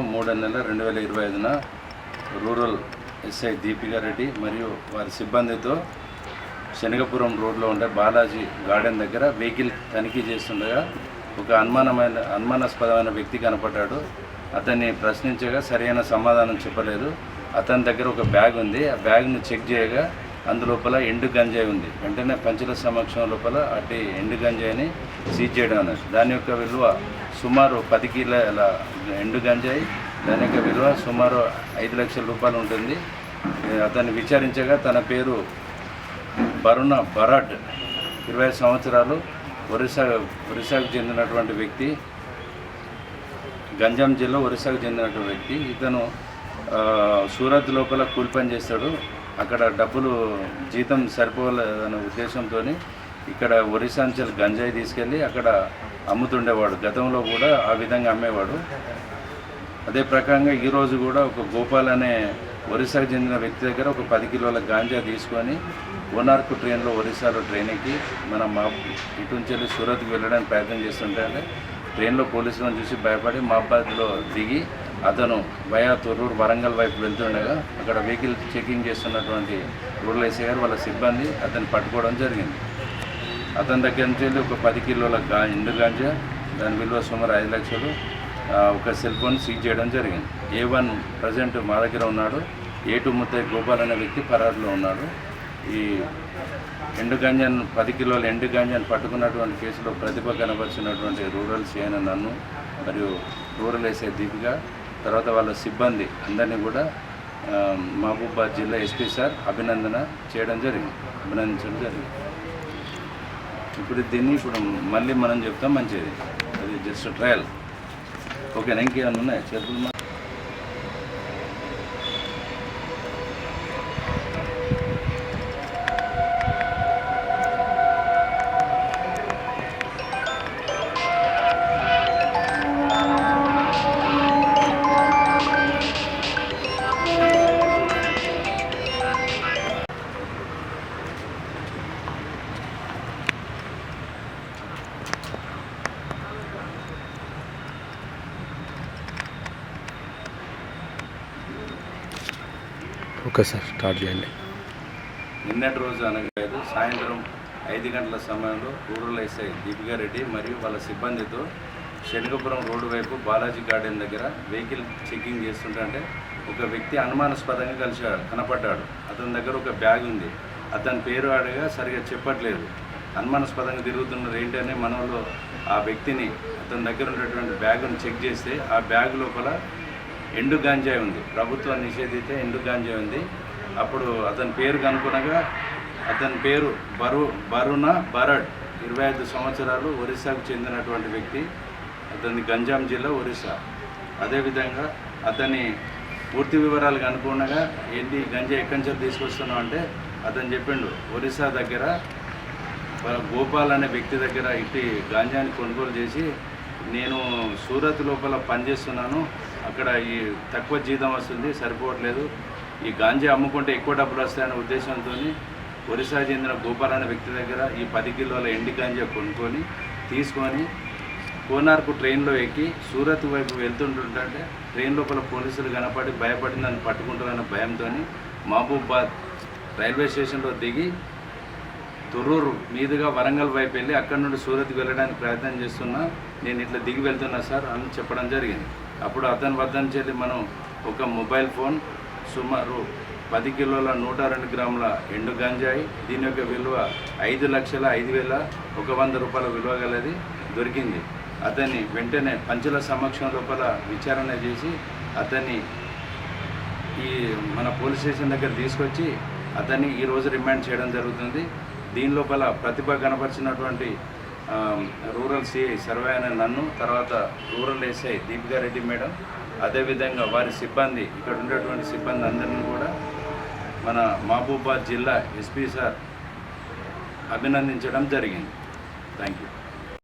సందర్భం మూడో నెల రెండు వేల ఇరవై ఐదున రూరల్ ఎస్ఐ దీపికా రెడ్డి మరియు వారి సిబ్బందితో శనగపురం రోడ్లో ఉండే బాలాజీ గార్డెన్ దగ్గర వెహికల్ తనిఖీ చేస్తుండగా ఒక అనుమానమైన అనుమానాస్పదమైన వ్యక్తి కనపడ్డాడు. అతన్ని ప్రశ్నించగా సరైన సమాధానం చెప్పలేదు. అతని దగ్గర ఒక బ్యాగ్ ఉంది. ఆ బ్యాగ్ను చెక్ చేయగా అందులోపల ఎండు గంజాయి ఉంది. వెంటనే పంచుల సమక్షం లోపల అటు ఎండు గంజాయిని సీజ్ చేయడం అన్నారు. దాని యొక్క విలువ సుమారు పది కిలోల ఎండు గంజాయి దాని యొక్క విలువ సుమారు ఐదు లక్షల రూపాయలు ఉంటుంది. అతన్ని విచారించగా తన పేరు బరుణ బరాట్ ఇరవై సంవత్సరాలు ఒరిస్సా ఒరిస్సాకు చెందినటువంటి వ్యక్తి. గంజాం జిల్లా ఒరిస్సాకు చెందినటువంటి వ్యక్తి. ఇతను సూరత్ లోపల కూలి పని చేస్తాడు. అక్కడ డబ్బులు జీతం సరిపోలేదనే ఉద్దేశంతో ఇక్కడ ఒరిస్సా నుంచి గంజాయి తీసుకెళ్ళి అక్కడ అమ్ముతుండేవాడు. గతంలో కూడా ఆ విధంగా అమ్మేవాడు. అదే ప్రకారంగా ఈరోజు కూడా ఒక గోపాల్ అనే ఒరిస్సాకు చెందిన వ్యక్తి దగ్గర ఒక పది కిలోల గాంజా తీసుకొని ఓనార్కు ట్రైన్లో ఒరిస్సాలో ట్రైన్ ఎక్కి మన మా ఇటు నుంచి వెళ్ళి సూరత్కి వెళ్ళడానికి ప్రయత్నం చేస్తుంటే ట్రైన్లో పోలీసులను చూసి భయపడి మాబాద్లో దిగి అతను వయా తొర్రూరు వరంగల్ వైపు వెళ్తుండగా అక్కడ వెహికల్ చెకింగ్ చేస్తున్నటువంటి రూరల్ ఎస్ఐ గారు వాళ్ళ సిబ్బంది అతను పట్టుకోవడం జరిగింది. అతని దగ్గర నుంచి వెళ్ళి ఒక పది కిలోల గా ఎండు గాంజా దాని విలువ సుమారు ఐదు లక్షలు ఒక సెల్ ఫోన్ సీజ్ చేయడం జరిగింది. ఏ వన్ ప్రజెంట్ మా దగ్గర ఉన్నాడు. ఏ టూ ముత్తయ్య గోపాల్ అనే వ్యక్తి పరారులో ఉన్నాడు. ఈ ఎండు గాంజాను పది కిలోల ఎండు గాంజాను పట్టుకున్నటువంటి కేసులో ప్రతిభ కనబరిచినటువంటి రూరల్ సీఎన్ నన్ను మరియు రూరల్ ఎస్ఐ దీపిక తర్వాత వాళ్ళ సిబ్బంది అందరినీ కూడా మహబూబాద్ జిల్లా ఎస్పీ సార్ అభినందన చేయడం జరిగింది. అభినందించడం జరిగింది. ఇప్పుడు దీన్ని ఇప్పుడు మళ్ళీ మనం చెప్తాం మంచిది. అది జస్ట్ ట్రయల్ ఓకేనా ఇంకేమన్నా ఉన్నాయి? చేతులు ఓకే సార్ స్టార్ట్ చేయండి. నిన్నటి రోజు అనగా సాయంత్రం ఐదు గంటల సమయంలో రూరల్ ఎస్ఐ దీపికా రెడ్డి మరియు వాళ్ళ సిబ్బందితో శనగపురం రోడ్డు వైపు బాలాజీ గార్డెన్ దగ్గర వెహికల్ చెకింగ్ చేస్తుంటే ఒక వ్యక్తి అనుమానాస్పదంగా కలిసి కనపడ్డాడు. అతని దగ్గర ఒక బ్యాగ్ ఉంది. అతని పేరు అడగా సరిగా చెప్పట్లేదు. అనుమానాస్పదంగా తిరుగుతున్నారు ఏంటనే మనలో ఆ వ్యక్తిని అతని దగ్గర ఉన్నటువంటి బ్యాగును చెక్ చేస్తే ఆ బ్యాగ్ లోపల ఎండు గాంజాయి ఉంది. ప్రభుత్వం నిషేధితే ఎండు గాంజాయి ఉంది. అప్పుడు అతని పేరు కనుకునగా అతని పేరు బరు బరుణ బరడ్. ఇరవై ఐదు సంవత్సరాలు ఒరిస్సాకు చెందినటువంటి వ్యక్తి. అతని గంజాం జిల్లా ఒరిస్సా. అదేవిధంగా అతని పూర్తి వివరాలు కనుక్కునగా ఏంటి గంజా ఎక్కడి నుంచి తీసుకొస్తున్నావు అంటే అతను చెప్పిండు ఒరిస్సా దగ్గర వాళ్ళ గోపాల్ అనే వ్యక్తి దగ్గర ఇట్టి గాంజాని కొనుగోలు చేసి నేను సూరత్ లోపల పనిచేస్తున్నాను. అక్కడ ఈ తక్కువ జీతం వస్తుంది సరిపోవట్లేదు. ఈ గాంజా అమ్ముకుంటే ఎక్కువ డబ్బులు వస్తాయనే ఉద్దేశంతో ఒరిస్సా చెందిన గోపాల్ అనే వ్యక్తి దగ్గర ఈ పది కిలోల ఎండి గాంజా కొనుక్కొని తీసుకొని కోనార్కు ట్రైన్లో ఎక్కి సూరత్ వైపు వెళ్తుంటుంటే ట్రైన్ లోపల పోలీసులు కనపడి భయపడి నన్ను పట్టుకుంటారన్న భయంతో మహబూబాద్ రైల్వే స్టేషన్లో దిగి తుర్రూరు మీదుగా వరంగల్ వైపు వెళ్ళి అక్కడి నుండి సూరత్కి వెళ్ళడానికి ప్రయత్నం చేస్తున్నా. నేను ఇట్లా దిగి వెళ్తున్నా సార్ అని చెప్పడం జరిగింది. అప్పుడు అతని వద్ద నుంచి వెళ్ళి మనం ఒక మొబైల్ ఫోన్ సుమారు పది కిలోల నూట రెండు గ్రాముల ఎండు గంజాయి. దీని యొక్క విలువ ఐదు లక్షల ఐదు వేల ఒక వంద రూపాయల విలువ గలది దొరికింది. అతన్ని వెంటనే పంచుల సమక్షం లోపల విచారణ చేసి అతన్ని ఈ మన పోలీస్ స్టేషన్ దగ్గర తీసుకొచ్చి అతన్ని ఈరోజు రిమాండ్ చేయడం జరుగుతుంది. దీని లోపల ప్రతిభ కనపరిచినటువంటి రూరల్ సిఐ సర్వే అనే నన్ను తర్వాత rural SI Deepika Reddy madam. అదేవిధంగా వారి సిబ్బంది ఇక్కడ ఉండేటువంటి సిబ్బంది అందరినీ కూడా మన మహబూబాద్ జిల్లా ఎస్పీ సార్ అభినందించడం జరిగింది. Thank you